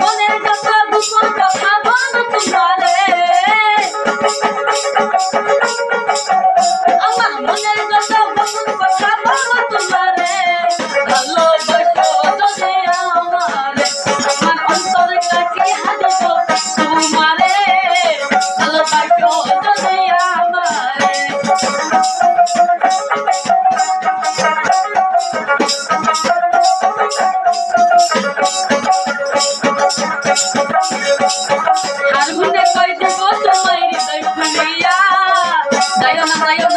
মনের কথা গোপন কথা বন্ধ তোমারে। আমার মনের কথা গোপন কথা বন্ধ তোমারে। ভালো আমার অন্তর কাটি হাত তোমারে। ভালো Não, não,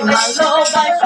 my there is nobody.